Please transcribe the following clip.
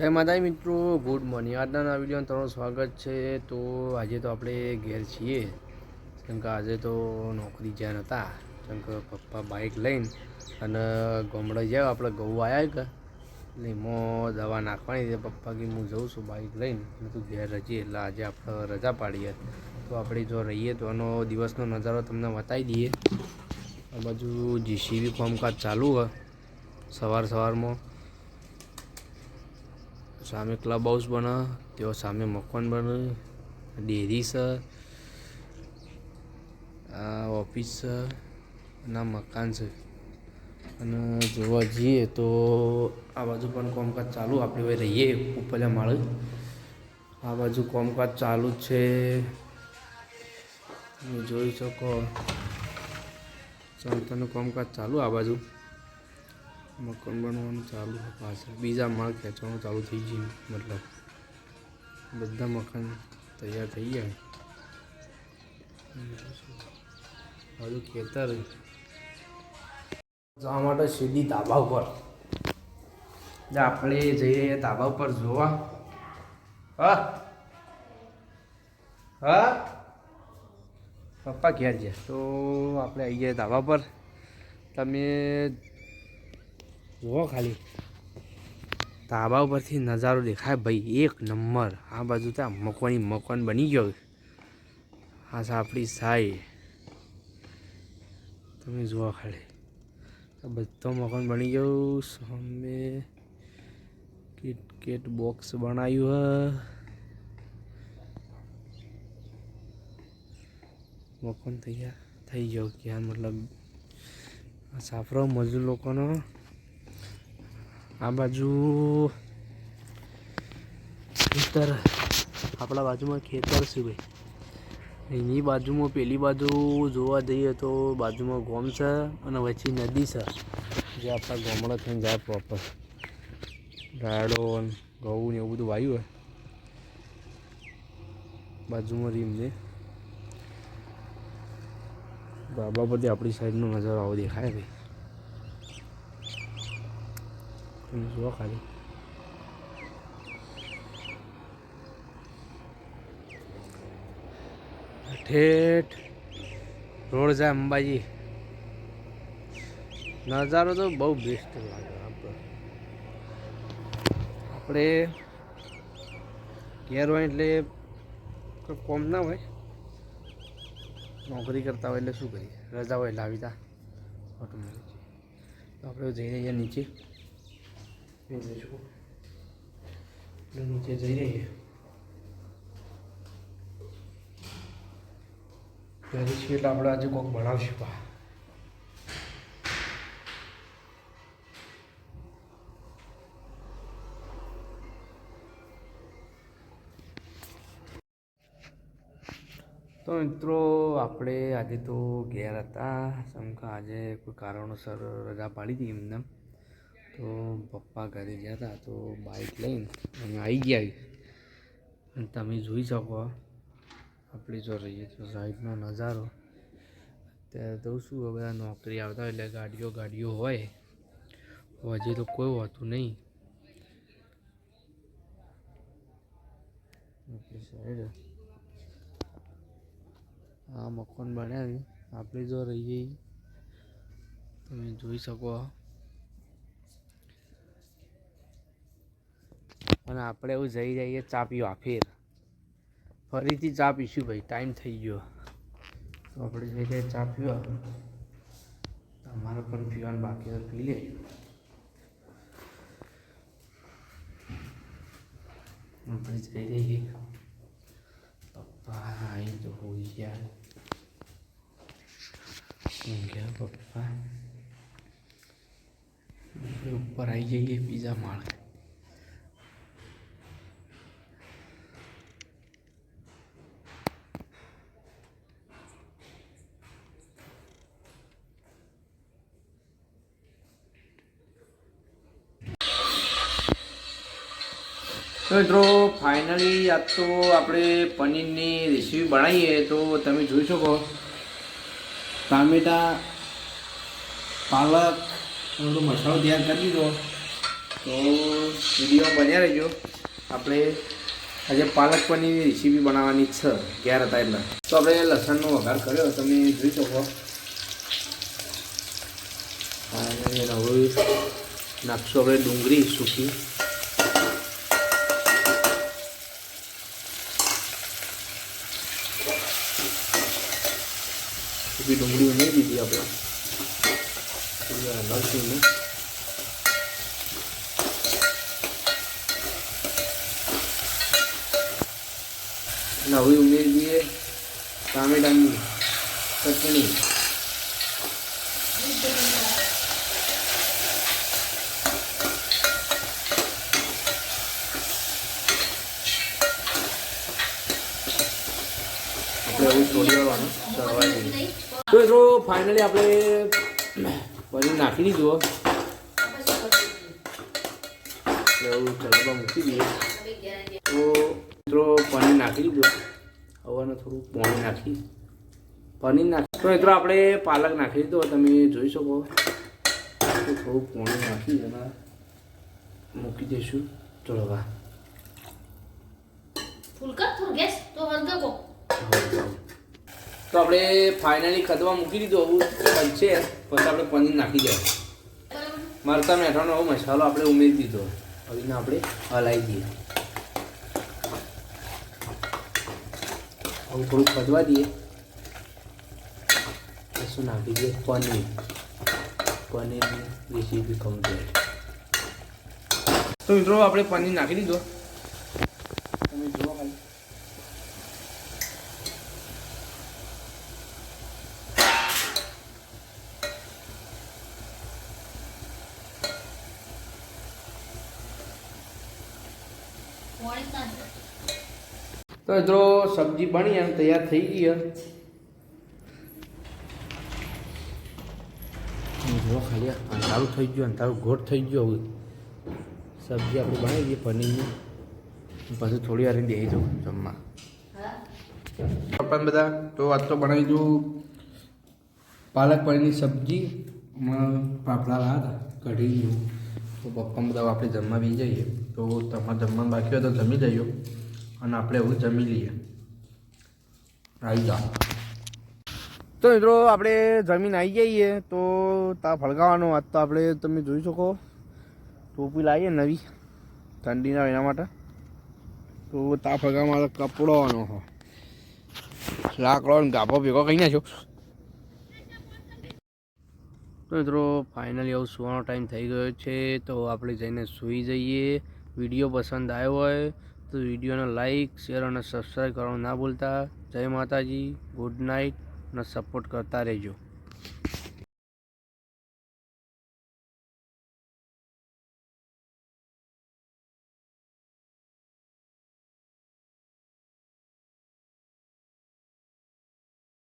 જય માતાજી મિત્રો, ગુડ મોર્નિંગ. આજના નવા વિડીયોમાં તમારું સ્વાગત છે. તો આજે તો આપણે ઘેર છીએ. કેમ કે આજે તો નોકરી જ્યાં નહોતા કેમ કે પપ્પા બાઇક લઈને અને ગામડે જાય આપણે ગૌ આવ્યા કે એટલે એમાં દવા નાખવાની છે. પપ્પા કે હું જઉં છું બાઇક લઈને. તું ઘેર રજીએ. એટલે આજે આપણે રજા પાડીએ તો આપણે જો રહીએ તો એનો દિવસનો નજારો તમને બતાવી દઈએ. આ બાજુ જીસીબી કામકાજ ચાલુ હોય સવાર સવારમાં. સામે ક્લબ હાઉસ બને, તેઓ સામે મકાન બને ડેરી છે, આ ઓફિસ છે આ મકાન છે. અને જોવા જઈએ તો આ બાજુ પણ કામકાજ ચાલુ, આપણે હવે રહીએ ઉપલા માળે. આ બાજુ કામકાજ ચાલુ છે. તમે જોઈ શકો. ચાલતાનું કામકાજ ચાલુ આ બાજુ. મકાન બનવાનું ચાલુ છે પાછળ. બીજા માળ ખેંચવાનું ચાલુ થઈ ગયું. મતલબ બધા મકાન તૈયાર થઈ ગયા હજુ ખેતર જવા માટે સીધી ધાબા ઉપર. આપણે જઈ રહ્યા ધાબા ઉપર જોવા. હા. હા. પપ્પા ઘેર છે. તો આપણે આવી ગયા ધાબા પર. તમે જુઓ ખાલી. તાબા ઉપરથી નજારો દેખાય ભાઈ, એક નંબર. આ બાજુ ત્યાં મકવાની મકાન બની ગયો આ સાપડી સાઈડ તમે જુઓ ખાલી. બધો મકાન બની ગયો. સામે કિટકેટ બોક્સ બનાવ્યું હ. મકાન તૈયાર થઈ ગયો. ક્યાં મતલબ સાફરો મજૂર લોકોનો. આ બાજુ ખેતર, આપણા બાજુમાં ખેતર છે ભાઈ. એની બાજુમાં પેલી બાજુ જોવા જઈએ તો બાજુમાં ગોમ છે અને વચ્ચે નદી છે, જે આપણા ગામડા થઈને જાય પ્રોપર રાયડો ને ઘઉં ને એવું બધું વાયું હોય. બાજુમાં રીમ છે. બાબા પરથી આપણી સાઈડનો નજારો આવો દેખાય ભાઈ. તમે જુઓ ખાલી ઠેઠ. રોડ જાય અંબાજી. નજારો તો બહુ બેસ્ટ લાગે આપણે આપણે ઘેર હોય એટલે કોઈ કોમ ના હોય. નોકરી કરતા હોય એટલે શું કરીએ? રજા હોય લાવી તા ઓટોમેટિક આપણે જઈ અહીંયા નીચે એ જઈશું નીચે જઈ રહીએ ઘરે છીએ એટલે આપણે આજે કોઈક ભણાવશું પા તો મિત્રો, આપણે આજે તો ઘેર હતા. શંકા આજે કોઈ કારણોસર રજા પાડી હતી એમને. તો પપ્પા ઘરે ગયા હતા તો બાઇક લઈને અહીંયા આવી ગયા અને તમે જોઈ શકો આપણે જો રહીએ તો સાઈડનો નજારો. અત્યારે તો શું બધા નોકરી આવતા હોય એટલે ગાડીઓ ગાડીઓ હોય. હજી તો કોઈ હોતું નહીં. આ મકાન બનાવ્યું. આપણે જો રહીએ તમે જોઈ શકો અને આપણે એવું જઈ જઈએ ચા પીવા ફેર. ફરીથી ચા પીશું ભાઈ, ટાઈમ થઈ ગયો. તો આપણે જઈ જઈએ ચા પીવા. તમારે પણ પીવાનું બાકી તો પી લે. આપણે જઈ જઈએ. પપ્પા અહીં તો હોઈ યાર ઊંઘ્યા પપ્પા? ઉપર આવી જઈએ બીજા માળે. તો મિત્રો ફાઇનલી આજ તો આપણે પનીરની રેસીપી બનાવીએ, તો તમે જોઈ શકો. ટામેટા, પાલક બધો મસાલો તૈયાર કરી દીધો. તો વીડિયો બન્યા રહેજો. આપણે આજે પાલક પનીરની રેસીપી બનાવવાની છે ક્યારે હતા એટલે તો આપણે લસણનો વઘાર કર્યો, તમે જોઈ શકો. હવે નાખશું આપણે ડુંગળી સૂકી. સૂકી ડુંગળી ઉમેરી દીધી આપણે એને. અને હવે ઉમેરી દઈએ ટામેટાની ચટણી આપણે હવે થોડી વાર ચડવા તો મિત્રો ફાઇનલી આપણે પનીર નાખી દીધું એવું ચડવા મૂકી દઈએ. તો મિત્રો પનીર નાખી દીધું. હવાનું થોડું પાણી નાખી. પનીર નાખી તો મિત્રો આપણે પાલક નાખી દીધો તમે જોઈ શકો. થોડું પાણી નાખી અને મૂકી દઈશું ચડવા ફૂલકા થોડું ગેસ તો તો આપણે ફાઇનલી ખદવા મૂકી દીધું હવે છે. પછી આપણે પનીર નાખી જાય મરતા મેઠાનો હવે મસાલો આપણે ઉમેરી દીધો. હવે આપણે હલાવી દઈએ. હવે થોડું ખદવા દઈએ. શું નાખી દઈએ પનીર. પનીરની રેસીપી કમ્પ્લીટ તો મિત્રો, આપણે પનીર નાખી દીધો તમે જુઓ ખાલી પાણી નાખ તો મિત્રો સબ્જી બની અને તૈયાર થઈ ગઈ. જો ખાલી અંધારું થઈ ગયું અંધારું ઘોટ થઈ ગયો હવે. સબ્જી આપણે બનાવી દઈએ પનીરની. પછી થોડી વાર દઈ દઉં જમવા. હા પણ બધા તો આજ તો બનાવી દઉં પાલક પનીરની સબ્જી પાપડા લાવ્યા હતા કઢી તો પપ્પા બધા આપણે જમવા બી જઈએ. તો તમારે જમવાનું બાકી હોય તો જમી જજો અને આપણે એવું જમી લઈએ. આવી જાઓ તો મિત્રો, આપણે જમીન આવી જઈએ તો તા ફળગાવાનો આજ તો આપણે તમે જોઈ શકો. ટોપી લાવીએ નવી, ઠંડીના એના માટે. તો તા ફળગાવવા માટે કપડોનો હો. લાકડો ને ગાભો ભેગો કહી નાખ્યો. તો મિત્રો ફાઇનલી આવું સુવાનો ટાઈમ થઈ ગયો છે, તો આપણે જઈને સૂઈ જઈએ. વીડિયો પસંદ આવ્યો હોય તો વિડીયોને લાઇક શેર અને સબસ્ક્રાઈબ કરવાનું ના ભૂલતા. જય માતાજી ગુડ નાઇટ અને સપોર્ટ કરતા રહેજો.